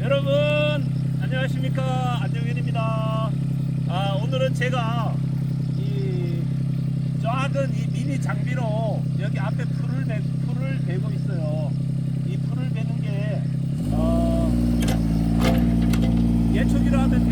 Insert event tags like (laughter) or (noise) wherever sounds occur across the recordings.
여러분 안녕하십니까 안정현입니다. 아 오늘은 제가 이 작은 이 미니 장비로 여기 앞에 풀을 매, 풀을 베고 있어요. 이 풀을 베는 게 어, 예초기로 하면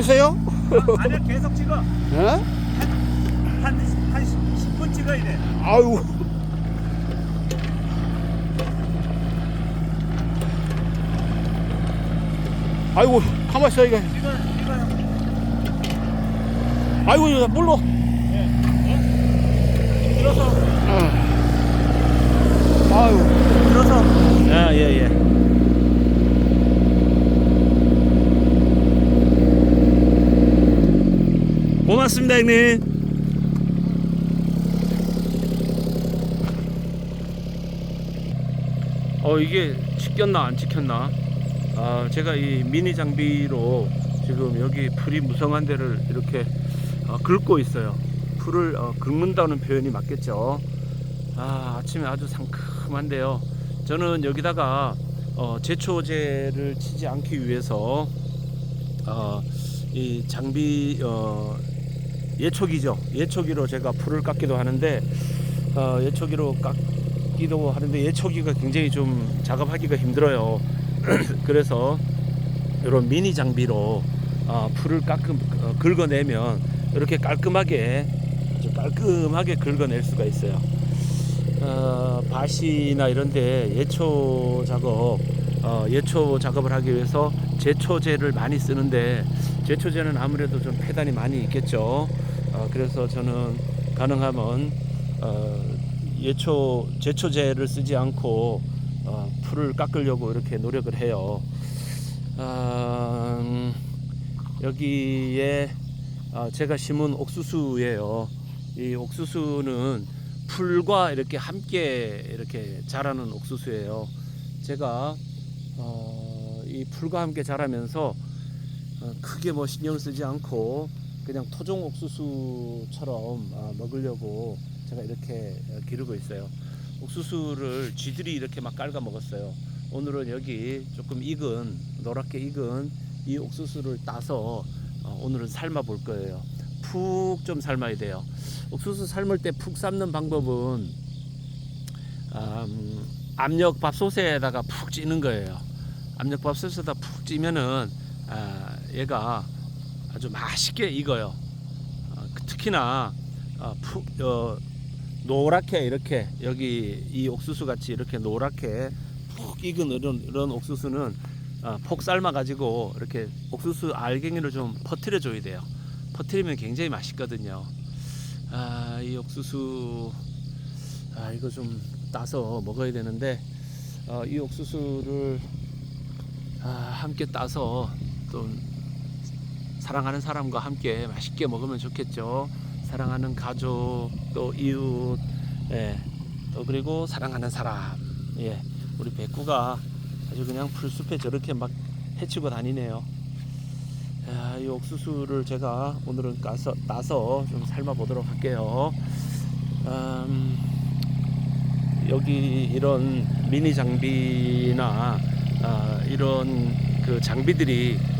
되세요? 아니, 계속 찍어. 예? 한, 한 10분 찍어야 돼. 아유. 아이고, 가만 있어, 이거. 아이고, 이거 물로. 예. 어? 들어서. 어. 아유. 들어서. 아, 예, 예. 고맙습니다, 형님. 어, 이게 찍혔나 안 찍혔나? 아, 제가 이 미니 장비로 지금 여기 풀이 무성한 데를 이렇게 어, 긁고 있어요. 풀을 어, 긁는다는 표현이 맞겠죠. 아, 아침에 아주 상큼한데요. 저는 여기다가 어, 제초제를 치지 않기 위해서 어, 이 장비 어, 예초기죠. 예초기로 제가 풀을 깎기도 하는데 어, 예초기로 깎기도 하는데 예초기가 굉장히 좀 작업하기가 힘들어요. (clears throat) 그래서 이런 미니 장비로 어, 풀을 깎음, 어, 긁어내면 이렇게 깔끔하게 깔끔하게 긁어낼 수가 있어요. 어, 밭이나 이런데 예초 작업, 어, 예초 작업을 하기 위해서 제초제를 많이 쓰는데 제초제는 아무래도 좀 폐단이 많이 있겠죠. 어, 그래서 저는 가능하면 어, 예초 제초제를 쓰지 않고 어, 풀을 깎으려고 이렇게 노력을 해요. 아, 음, 여기에 아, 제가 심은 옥수수예요. 이 옥수수는 풀과 이렇게 함께 이렇게 자라는 옥수수예요. 제가 어, 이 풀과 함께 자라면서 어, 크게 뭐 신경 쓰지 않고 그냥 토종 옥수수처럼 아, 먹으려고 제가 이렇게 어, 기르고 있어요. 옥수수를 쥐들이 이렇게 막 깔아 먹었어요. 오늘은 여기 조금 익은 노랗게 익은 이 옥수수를 따서 어, 오늘은 삶아 볼 거예요. 푹 좀 삶아야 돼요. 옥수수 삶을 때 푹 삶는 방법은 음, 압력 밥솥에다가 푹 찌는 거예요. 압력 밥솥에다 푹 찌면은 아, 얘가 아주 맛있게 익어요. 어, 그- 특히나 어, 푹 어, 노랗게 이렇게 여기 이 옥수수 같이 이렇게 노랗게 푹 익은 이런 이런 옥수수는 어, 폭 삶아 가지고 이렇게 옥수수 알갱이를 좀 퍼뜨려 줘야 돼요. 퍼뜨리면 굉장히 맛있거든요. 아, 이 옥수수 아, 이거 좀 따서 먹어야 되는데 어, 이 옥수수를 아, 함께 따서 또 사랑하는 사람과 함께 맛있게 먹으면 좋겠죠. 사랑하는 가족 또 이웃 예, 또 그리고 사랑하는 사람 예, 우리 백구가 아주 그냥 풀숲에 저렇게 막 헤치고 다니네요. 야, 이 옥수수를 제가 오늘은 까서 따서 좀 삶아 보도록 할게요. 음, 여기 이런 미니 장비나 아, 이런 그 장비들이 아,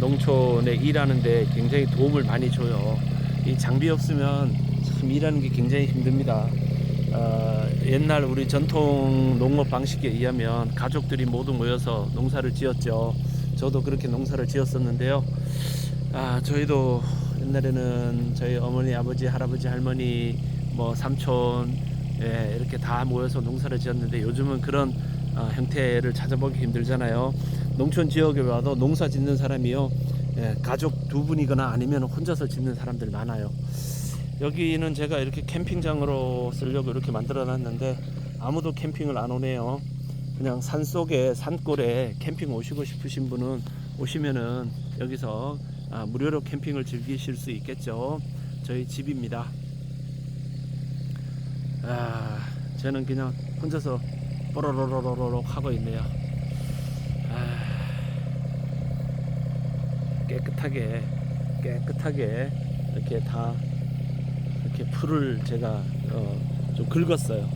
농촌에 일하는데 굉장히 도움을 많이 줘요. 이 장비 없으면 참 일하는 게 굉장히 힘듭니다. 아, 옛날 우리 전통 농업 방식에 의하면 가족들이 모두 모여서 농사를 지었죠. 저도 그렇게 농사를 지었었는데요. 아, 저희도 옛날에는 저희 어머니, 아버지, 할아버지, 할머니, 뭐 삼촌, 예, 이렇게 다 모여서 농사를 지었는데 요즘은 그런 어, 형태를 찾아보기 힘들잖아요. 농촌 지역에 와도 농사 짓는 사람이요, 예, 가족 두 분이거나 아니면 혼자서 짓는 사람들 많아요. 여기는 제가 이렇게 캠핑장으로 쓰려고 이렇게 만들어 놨는데 아무도 캠핑을 안 오네요. 그냥 산 속에 산골에 캠핑 오시고 싶으신 분은 오시면은 여기서 아, 무료로 캠핑을 즐기실 수 있겠죠. 저희 집입니다. 아, 저는 그냥 혼자서 뽀로로로로로 하고 있네요. 아, 깨끗하게 깨끗하게 이렇게 다 이렇게 풀을 제가 어, 좀 긁었어요.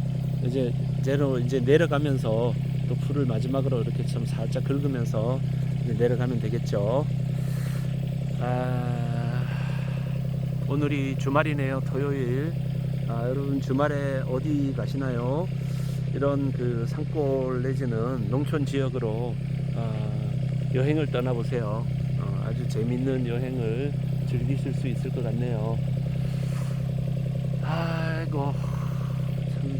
이제 제로 이제 내려가면서 또 풀을 마지막으로 이렇게 좀 살짝 긁으면서 내려가면 되겠죠. 아, 오늘이 주말이네요. 토요일. 아, 여러분 주말에 어디 가시나요? 이런 그 산골 내지는 농촌 지역으로 아, 여행을 떠나보세요. 어, 아주 재밌는 여행을 즐기실 수 있을 것 같네요. 아이고 참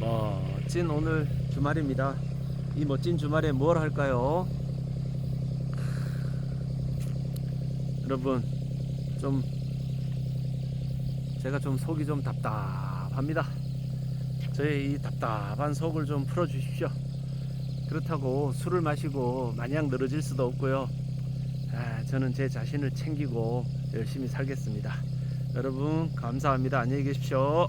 멋진 오늘 주말입니다. 이 멋진 주말에 뭘 할까요? 여러분 좀 제가 좀 속이 좀 답답합니다. 저의 이 답답한 속을 좀 풀어주십시오. 그렇다고 술을 마시고 마냥 늘어질 수도 없고요. 아, 저는 제 자신을 챙기고 열심히 살겠습니다. 여러분 감사합니다. 안녕히 계십시오.